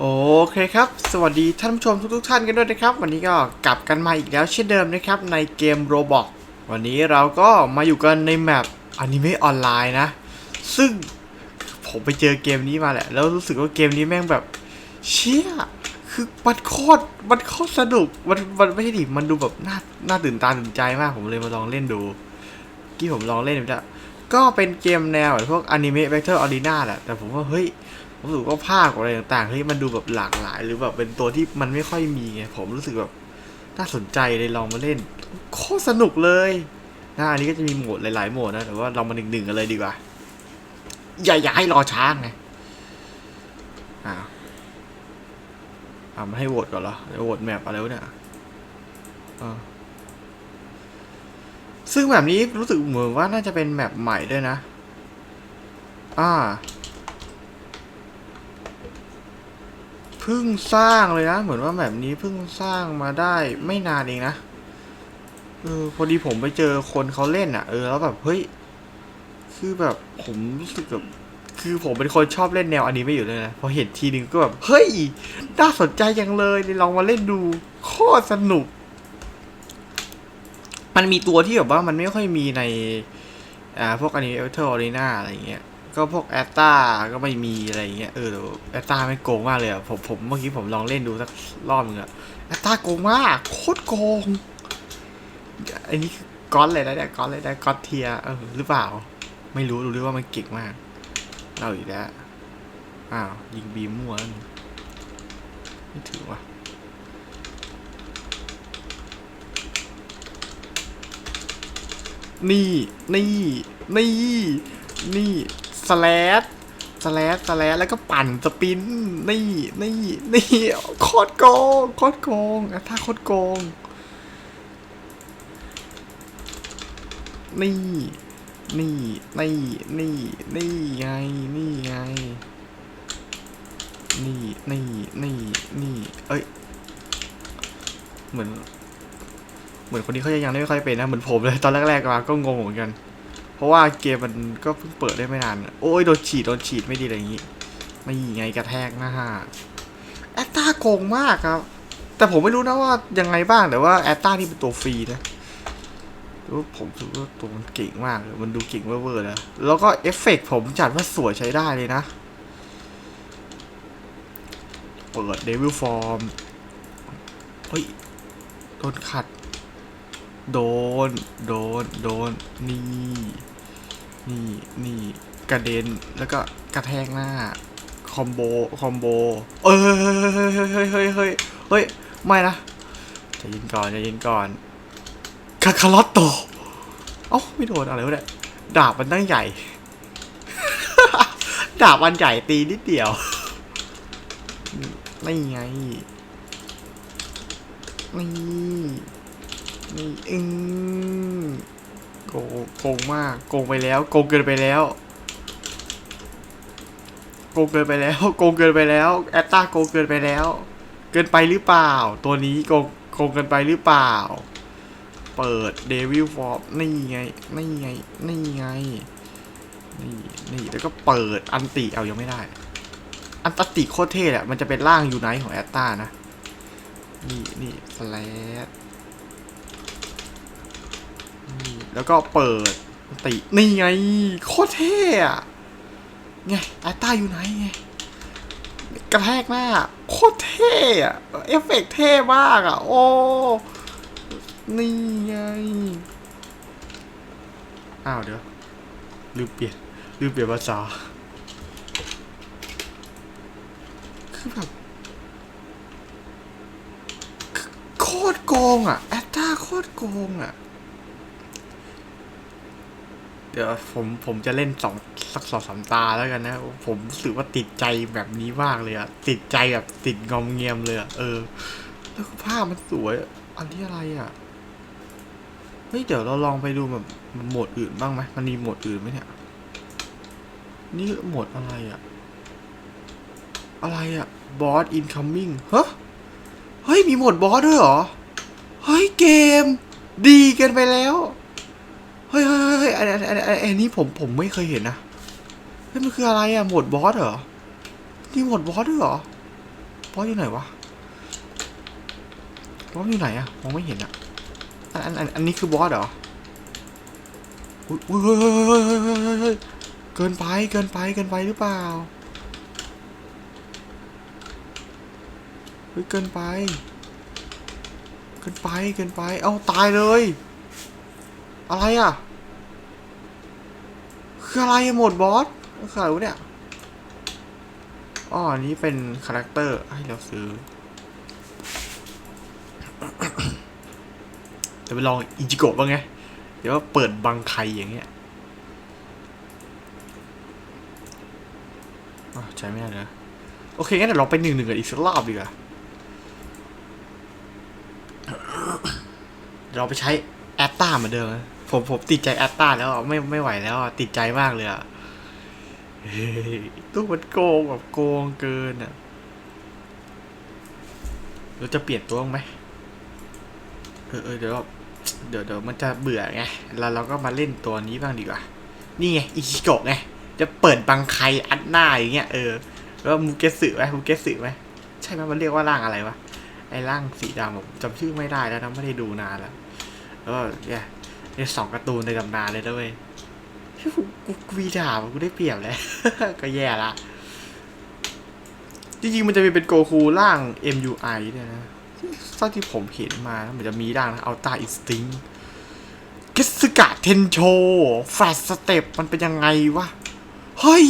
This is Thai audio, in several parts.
โอเคครับ สวัสดีท่านผู้ชมทุกๆท่านกันด้วยนะครับ วันนี้ก็กลับกันมาอีกแล้วเช่นเดิมนะครับ ในเกมโรบอกวันนี้เราก็มาอยู่กันในแมปอนิเมะออนไลน์นะ ซึ่งผมไปเจอเกมนี้มาแหละ แล้วรู้สึกว่าเกมนี้แม่งแบบ เชี่ยคือมันโคตรมันโคตรสนุกมันมันไม่ใช่ดิมันดูแบบน่าน่าตื่นตาตื่นใจมากผมเลยมาลองเล่นดูที่ผมลองเล่นไปแล้วก็เป็นเกมแนวแบบพวกอนิเมะแบทเทิลออรีนาแหละแต่ผมว่าเฮ้ย ผมรู้สึกว่าภาคอะไรต่างๆเฮ้ยมันดูแบบหลากหลาย หรือแบบเป็นตัวที่มันไม่ค่อยมีไงผมรู้สึกแบบน่าสนใจเลยลองมาเล่นโคตรสนุกเลยนะอันนี้ก็จะมีโหมดหลายๆโหมดนะแต่ว่าเรามาหนึ่งๆกันเลยดีกว่า อย่าอย่าให้รอช้างไงอ้าวอ่ามาให้โหวตก่อนเหรอเดี๋ยวโหวตแมปอะไรวะเนี่ยอ่าซึ่งแบบนี้รู้สึกเหมือนว่าน่าจะเป็นแมปใหม่ด้วยนะ อ่า เพิ่งสร้างเลยนะ เหมือนว่าแบบนี้เพิ่งสร้างมาได้ไม่นานเองนะเออพอดีผมไปเจอคนเขาเล่นอะ เออแล้วแบบเฮ้ยคือแบบผมรู้สึกแบบคือผมเป็นคนชอบเล่นแนวอันิเมะอยู่เลยนะพอเห็นทีนึงก็แบบเฮ้ยน่าสนใจจังเลยลองมาเล่นดูโคตรสนุก มันมีตัวที่แบบว่ามันไม่ค่อยมีในอ่าพวกอันิเมะเทอร์ออรีนาอะไรอย่างเงี้ย ก็พวกแอตตาก็ไม่มีอะไรเงี้ยเออแอตตาไม่โกงมากเลยอะผมผมเมื่อกี้ผมลองเล่นดูสักรอบนึงอะแอตตาโกงมากโคตรโกงไอ้นี่คือก้อนเลยนะเนี่ยก้อนเลยนะก้อนเทียเออหรือเปล่า ไม่รู้รู้เลยว่ามันเก่งมากเอาอีกแล้วอ้าวยิงบีมมั่วลนี่ไม่ถือว่ะนี่ นี่ นี่ นี่ สแลดสแลดสแลดแล้วก็ปั่นสปินนี่นี่นี่โคตรโกงโคตรโกงอะถ้าโคตรโกง นี่ นี่นี่นี่นี่ไงนี่ไง นี่นี่นี่นี่เอ้ย เหมือน เหมือนคนนี้เขาจะยังไม่ค่อยเป็นนะเหมือนผมเลยตอนแรกๆมาก็งงเหมือนกัน ราะว่าเกมมันก็เพิ่งเปิดได้ไม่นาน โอ้ยโดนฉีดโดนฉีดไม่ดีอะไรอย่างงี้ ไม่ไงกระแทกหน้าแอตตาโกงมากครับ แต่ผมไม่รู้นะว่ายังไงบ้างแต่ว่าแอตตานี่เป็นตัวฟรีนะรู้ผมรู้ว่าตัวมันเก่งมากเลยมันดูเก่งเวอร์ๆนะแล้วก็เอฟเฟกต์ผมจัดว่าสวยใช้ได้เลยนะ เปิดเดวิลฟอร์มเฮ้ยโดนขัด โดน โดน โดน นี่ นี่นี่กระเด็นแล้วก็กระแทกหน้าคอมโบคอมโบเอ้ยเฮ้ยเฮ้ยเฮ้ยเฮ้ยเฮ้ยไม่นะใจะยินก่อนใจะยินก่อนคาคาลอตโตเอ้าไม่โดนอะไรวะเนี่ยดาบมันตั้งใหญ่ ดาบมันใหญ่ตีนิดเดียวนี่ไงนี่นี่อืม กงโกงมากโกงไปแล้วโกงเกินไปแล้วโกงเกินไปแล้วโกงเกินไปแล้วแอตตาโกงเกินไปแล้ว เกินไปหรือเปล่า ตัวนี้โกงโกงเกินไปหรือเปล่า เปิดเดวิลฟอร์นี่ไงนี่ไงนี่ไงนี่นี่แล้วก็เปิดอันติเอายังไม่ได้ อันตติโคตรเท่แหละมันจะเป็นร่างยูไนของแอตตานะนี่นี่สแลดนี่ แล้วก็เปิดติ นี่ไง โคตรเท่อะไงแอตตาอยู่ไหนไงกระแทกหน้า โคตรเท่อะเอฟเฟกต์เท่มากอะโอ้ นี่ไง อ้าวเดี๋ยว ลืมเปลี่ยน ลืมเปลี่ยนภาษา คือแบบโคตรโกงอะแอตตาโคตรโกงอะ เดี๋ยวผมผมจะเล่นสองสักสองสามตาแล้วกันนะ ผมรู้สึกว่าติดใจแบบนี้มากเลยอะติดใจแบบติดงอมเงียมเลยอะเออ แล้วภาพมันสวยอะอันนี้อะไรอะเฮ้ยเดี๋ยวเราลองไปดูแบบโหมดอื่นบ้างไหมมันมีโหมดอื่นไหมเนี่ย นี่โหมดอะไรอะอะไรอะบอสอินคัมมิ่งเฮ้ยเฮ้ยมีโหมดบอสด้วยเหรอ เฮ้ยเกม ดีเกินไปแล้ว ฮ้ยเฮ้ยเฮ้ยอันอันอันอันนี้ผมผมไม่เคยเห็นนะเฮ้ยมันคืออะไรอะหมดบอสเหรอนี่หมดบอสด้วยเหรอบอสอยู่ไหนวะบอสอยู่ไหนอะมองไม่เห็นอะอันอันอันอันนี้คือบอสเหรออุ้ยเฮ้ยเฮ้ยเฮ้ยเฮ้ยเฮ้ยเฮ้ยเฮ้ยเกินไปเกินไปเกินไปหรือเปล่าเฮ้ยเกินไป เกินไปเกินไป เอ้าตายเลย อะไรอะ คืออะไรโหมดบอสคืออะไรวเนี่ย อ๋อ อันนี้เป็นคาแรคเตอร์ให้เราซื้อจะไปลองอิจิโกะบ้างไง เดี๋ยวเปิดบังไคอย่างเงี้ยอะใช้ไม่ได้เลยโอเค งั้นเดี๋ยวลองไปหนึ่งหนึ่งกันอีกสักรอบดีกว่าเราไปใช้ แอตตาเหมือนเดิมนะผมผมติดใจแอตตาแล้วอะไม่ไม่ไหวแล้วอะติดใจมากเลยอะตู้มันโกงแบบโกงเกินอะเราจะเปลี่ยนตัวงไหมเออเออเดี๋ยวเดี๋ยวเดี๋ยวมันจะเบื่อไงแล้วเราก็มาเล่นตัวนี้บ้างดีกว่า นี่ไงอิชิโกะไงจะเปิดบังไครอัดหน้าอย่างเงี้ยเออแล้วมูเกสึไหมมูเกสึไหมใช่ไหมมันเรียกว่าร่างอะไรวะไอ้ร่างสีดำผมจำชื่อไม่ได้แล้วนะไม่ได้ดูนานแล้ว แล้วก็เนี่ยเนี่ยสองการ์ตูนในตำนานเลยนะเว้ยที่กูกูวีดาบกูได้เปรียบเลยก็แย่ละ จริงๆ มันจะมีเป็นโกคูร่าง MUI เนี่ยนะเท่าที่ผมเห็นมานะมันจะมีร่างนะอัลตาอินสติ้งกิสกะเทนโชแฟลชสเต็ปมันเป็นยังไงวะ เฮ้ย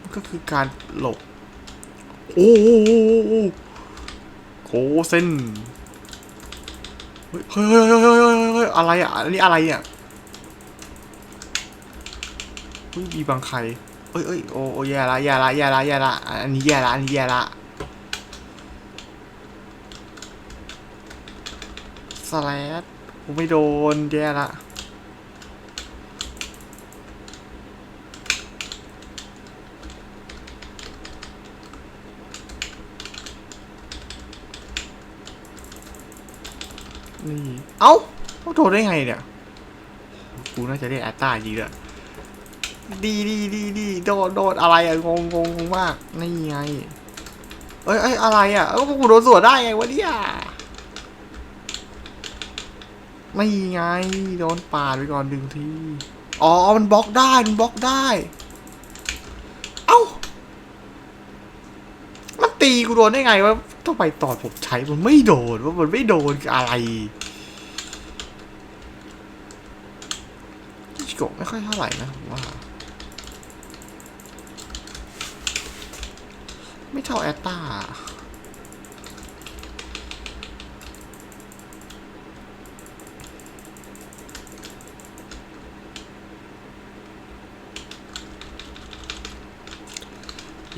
มันก็คือการหลบ โอ้โหโกเซน เฮ้ยเฮ้ยเฮ้ยเฮ้ยเฮ้ยเฮ้ยเฮ้ยอะไรอะอันนี้อะไรอะเฮ้ยมีบางใครเอ้ยเอ้ยโอ้โอ้แย่ละแย่ละแย่ละแย่ละอันนี้แย่ละอันนี้แย่ละสแลดผมไม่โดนแย่ละ นี่เอ้าเขาโดนได้ไงเนี่ยกูน่าจะได้แอตตาจริงเลยดีดีดีดีโดนโดนอะไรอะงงงงงมากนี่ไงเอ้ยเอ้ยอะไรอะเอ้ากูโดนสวนได้ไงวะเนี่ยไม่ไงโดนปาดไปก่อนดึงทีอ๋อมันบล็อกได้มันบล็อกได้ เอ้า มัน ตีกูโดนได้ไงวะทำไมตอนผมใช้มันไม่โดนว่ามันไม่โดนอะไรชิโกะไม่ค่อยเท่าไหร่นะผมว่า ไม่เท่าแอตตา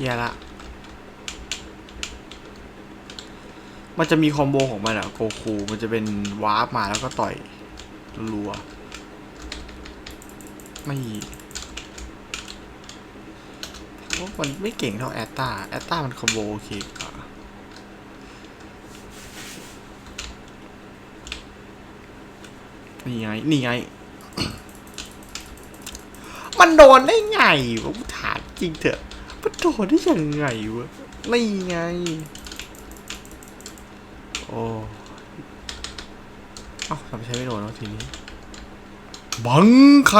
แย่ละ มันจะมีคอมโบของมันอะโกคูมันจะเป็นวาร์ปมาแล้วก็ต่อยรัวไม่มันไม่เก่งเท่าแอตตาแอตตามันคอมโบโอเคกว่านี่ไง นี่ไง มันโดนได้ไงวะถามจริงเถอะ มันโดนได้ยังไงวะ นี่ไง โอ้เอ้าทำใช้ไม่โดนแล้วทีนี้ บังใคร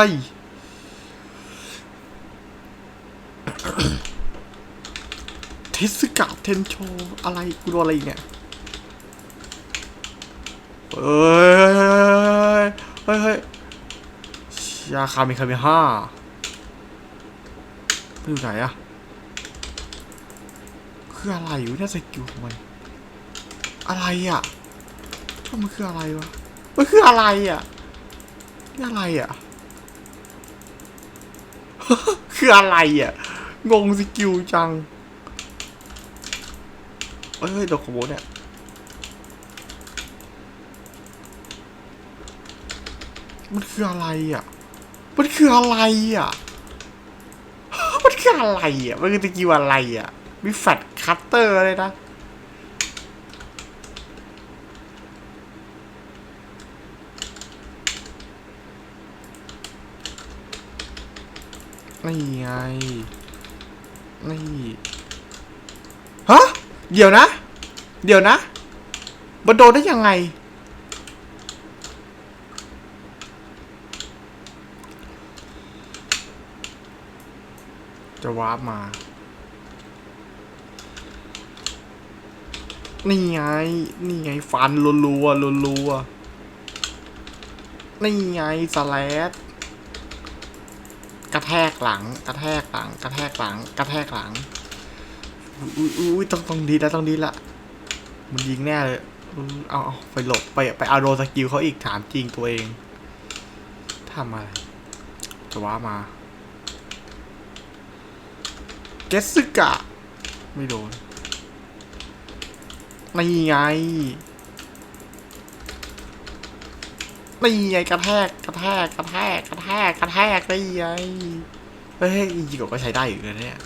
เทสกะเทนโชอะไร กูโดนอะไรเนี่ยเฮ้ยเฮ้ยเฮ้ยยาคามิคามิห้าไปอยู่ไหนอะคืออะไรอยู่เนี่ยสกิลของมัน อะไรอะมันคืออะไรวะ มันคืออะไรอะนี่อะไรอะ คืออะไรอะ งงสกิลจังเฮ้ยเฮ้ยดอกขโมยเนี่ยมันคืออะไรอะ มันคืออะไรอะ มันคืออะไรอะ มันคือตะกี้อะไรอะ มีแฟลชคัตเตอร์เลยนะ นี่ไง นี่ ฮะ เดี๋ยวนะ เดี๋ยวนะมันโดนได้ยังไง จะวาร์ปมา นี่ไง นี่ไง ฟันรัวรัวๆรัวๆนี่ไงสแลด กระแทกหลัง กระแทกหลัง กระแทกหลัง กระแทกหลัง อุ้ยอุ้ยต้องต้องดีแล้วต้องดีละ มันยิงแน่เลยอุ๊ยเอาเอาไปหลบไปไปเอาโดนสกิลเขาอีกถามจริงตัวเองทำอะไรจะว้ามา เกสซึกะ ไม่โดน นี่ไง นี่ไงกระแทกกระแทกกระแทกกระแทกกระแทกนี่ไงเฮ้ยจริงๆก็ใช้ได้อยู่นะเนี่ย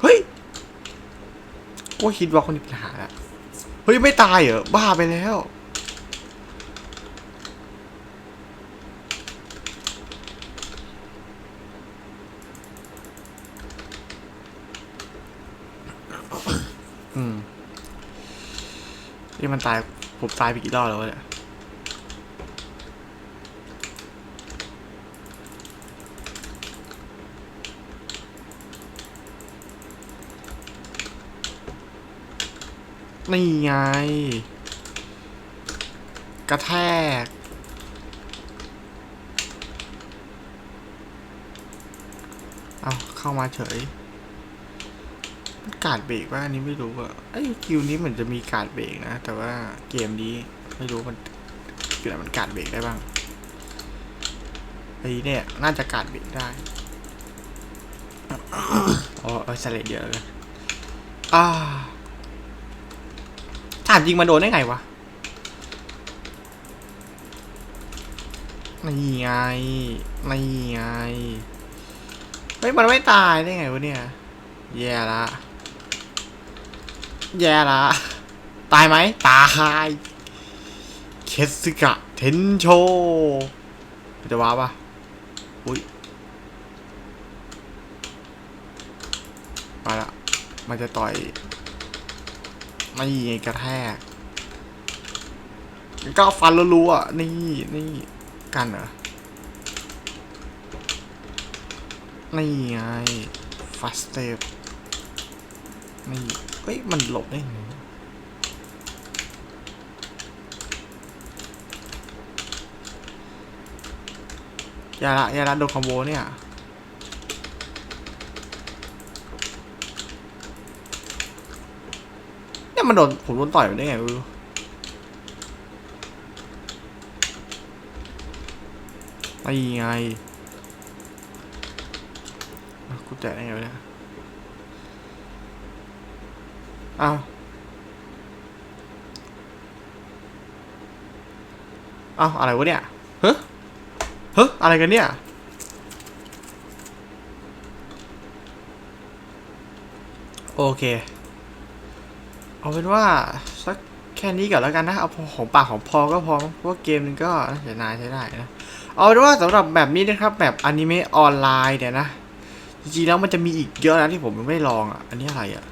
เฮ้ยกูคิดว่าคนนี้ปัญหาอะเฮ้ยไม่ตายเหรอบ้าไปแล้ว อืมนี่มันตาย ผมตายไปกี่รอบแล้วเนี่ยนี่ไง กระแทก เอาเข้ามาเฉย การเบรกว่าอันนี้ไม่รู้อะไอ้ยคิวนี้เหมือนจะมีการเบรกนะ แต่ว่าเกมนี้ไม่รู้มันเกิดมันการเบรกได้บ้างไอ้เนี่ยน่าจะการเบรกได้อ๋อเออสเลดเยอะเลยอ่าถามจริงมันโดนได้ไงวะนี่ไงนี่ไงเฮ้ยมันไม่ตายได้ไงวะเนี่ย แย่ละ แย่ละ ตายไหม ตายเคสึกะเทนโชมันจะว้าปะอุ้ยมาละ มันจะต่อย ไม่ไงกระแทก ก็ฟันรัวๆอะนี่ นี่ กันเหรอ นี่ไง ฟาสเตปนี่ เฮ้ย มันหลบได้ไงอย่าละอย่าละโดนคอมโบเนี่ยเนี่ยมันโดนผมโดนต่อยมันได้ไงไม่รู้ไอ้ไงกูแตะได้ไงวะเนี่ย อ้าวอ้าวอะไรวะเนี่ยเฮ้ยเฮ้ยอะไรกันเนี่ย โอเค เอาเป็นว่า สักแค่นี้ก่อนแล้วกันนะ เอาพอของปากของพอก็พอเพราะว่าเกมนึงก็น่าจะนานใช้ได้นะ เอาเป็นว่าสำหรับแบบนี้นะครับแบบอนิเมะออนไลน์เนี่ยนะ จริงๆแล้วมันจะมีอีกเยอะนะที่ผมไม่ลองอะ อันนี้อะไรอะ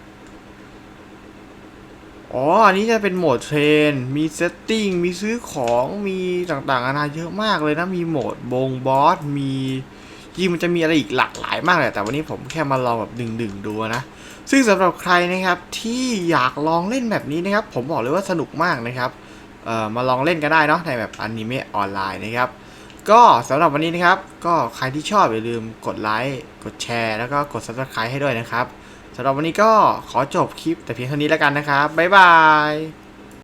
อ๋อ อันนี้จะเป็นโหมดเทรน มีเซตติ้ง มีซื้อของ มีต่างๆนานาเยอะมากเลยนะ มีโหมดบงบอส มียิ่งมันจะมีอะไรอีกหลากหลายมากเลยแต่วันนี้ผมแค่มาลองแบบดึงๆดูนะ ซึ่งสำหรับใครนะครับที่อยากลองเล่นแบบนี้นะครับ ผมบอกเลยว่าสนุกมากนะครับเอ่อมาลองเล่นก็ได้เนาะในแบบอนิเมะออนไลน์นะครับ ก็สำหรับวันนี้นะครับ ก็ใครที่ชอบอย่าลืมกดไลค์ กดแชร์ แล้วก็กด subscribe ให้ด้วยนะครับ สำหรับวันนี้ก็ขอจบคลิปแต่เพียงเท่านี้แล้วกันนะครับ บ๊ายบาย